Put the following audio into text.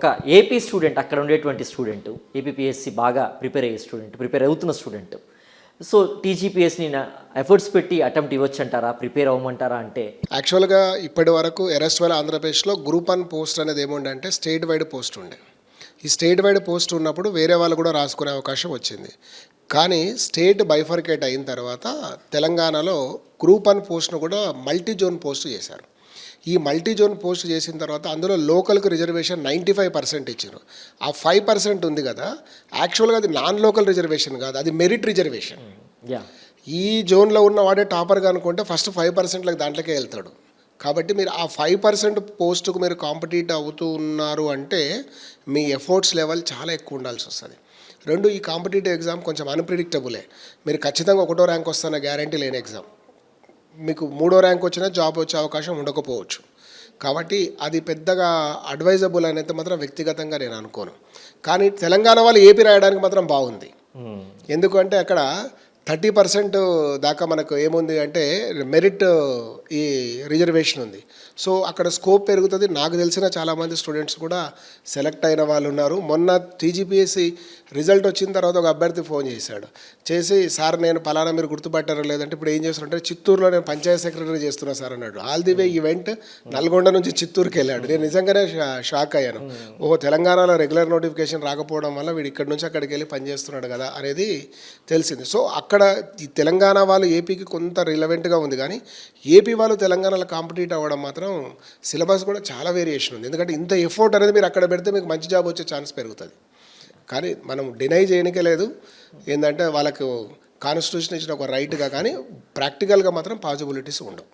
ఒక AP student అక్కడ ఉండేటువంటి స్టూడెంట్ ఏపీపీఎస్సి బాగా ప్రిపేర్ అయ్యే స్టూడెంట్ ప్రిపేర్ అవుతున్న స్టూడెంట్ సో టీజీపీఎస్ని ఎఫర్ట్స్ పెట్టి అటెంప్ట్ ఇవ్వచ్చు అంటారా ప్రిపేర్ అవ్వమంటారా అంటే? యాక్చువల్గా ఇప్పటి వరకు ఎరెస్ట్ వల్ల ఆంధ్రప్రదేశ్లో గ్రూప్ వన్ పోస్ట్ అనేది ఏముండే అంటే స్టేట్ వైడ్ పోస్ట్ ఉండే. ఈ స్టేట్ వైడ్ పోస్ట్ ఉన్నప్పుడు వేరే వాళ్ళు కూడా రాసుకునే అవకాశం వచ్చింది. కానీ స్టేట్ బైఫర్కేట్ అయిన తర్వాత తెలంగాణలో గ్రూప్ వన్ పోస్ట్ను కూడా మల్టీ జోన్ పోస్ట్ చేశారు. ఈ మల్టీ జోన్ పోస్ట్ చేసిన తర్వాత అందులో లోకల్కి రిజర్వేషన్ నైంటీ ఫైవ్ పర్సెంట్ ఇచ్చారు. ఆ ఫైవ్ పర్సెంట్ ఉంది కదా యాక్చువల్గా అది నాన్ లోకల్ రిజర్వేషన్ కాదు అది మెరిట్ రిజర్వేషన్ యా ఈ జోన్లో ఉన్న వాడే టాపర్గా అనుకుంటే ఫస్ట్ ఫైవ్ పర్సెంట్లకు దాంట్లోకే వెళ్తాడు. కాబట్టి మీరు ఆ ఫైవ్ పర్సెంట్ పోస్టుకు మీరు కాంపిటీట్ అవుతూ ఉన్నారు అంటే మీ ఎఫర్ట్స్ లెవెల్ చాలా ఎక్కువ ఉండాల్సి వస్తుంది. రెండు ఈ కాంపిటేటివ్ ఎగ్జామ్ కొంచెం అన్ప్రిడిక్టబులే మీరు ఖచ్చితంగా ఒకటో ర్యాంక్ వస్తున్న గ్యారంటీ లేని ఎగ్జామ్ మీకు మూడో ర్యాంక్ వచ్చినా జాబ్ వచ్చే అవకాశం ఉండకపోవచ్చు. కాబట్టి అది పెద్దగా అడ్వైజబుల్ అనేది మాత్రం వ్యక్తిగతంగా నేను అనుకోను. కానీ తెలంగాణ వాళ్ళు ఏపీ రాయడానికి మాత్రం బాగుంది. ఎందుకంటే అక్కడ థర్టీ పర్సెంట్ దాకా మనకు ఏముంది అంటే మెరిట్ ఈ రిజర్వేషన్ ఉంది. సో అక్కడ స్కోప్ పెరుగుతుంది. నాకు తెలిసిన చాలామంది స్టూడెంట్స్ కూడా సెలెక్ట్ అయిన వాళ్ళు ఉన్నారు. మొన్న టీజీపీఎస్సి రిజల్ట్ వచ్చిన తర్వాత ఒక అభ్యర్థి ఫోన్ చేశాడు. చేసి సార్ నేను పలానా మీరు గుర్తుపట్టారో లేదంటే ఇప్పుడు ఏం చేస్తున్నారంటే చిత్తూరులో నేను పంచాయత్ సెక్రటరీ చేస్తున్నా సార్ అన్నాడు. All the way event Nalgonda నుంచి చిత్తూరుకి వెళ్ళాడు. నేను నిజంగానే షాక్ అయ్యాను. ఓహో తెలంగాణలో రెగ్యులర్ నోటిఫికేషన్ రాకపోవడం వల్ల వీడు ఇక్కడి నుంచి అక్కడికి వెళ్ళి పనిచేస్తున్నాడు కదా అనేది తెలిసింది. సో అక్కడ ఈ తెలంగాణ వాళ్ళు ఏపీకి కొంత రిలవెంట్గా ఉంది. కానీ ఏపీ వాళ్ళు తెలంగాణలో కాంపిటీట్ అవ్వడం మాత్రం సిలబస్ కూడా చాలా వేరియేషన్ ఉంది. ఎందుకంటే ఇంత ఎఫోర్ట్ అనేది మీరు అక్కడ పెడితే మీకు మంచి జాబ్ వచ్చే ఛాన్స్ పెరుగుతుంది. కానీ మనం డినై చేయనికే లేదు. ఏంటంటే వాళ్ళకు కాన్స్టిట్యూషన్ ఇచ్చిన ఒక రైట్గా కానీ ప్రాక్టికల్గా మాత్రం పాజిబిలిటీస్ ఉండవు.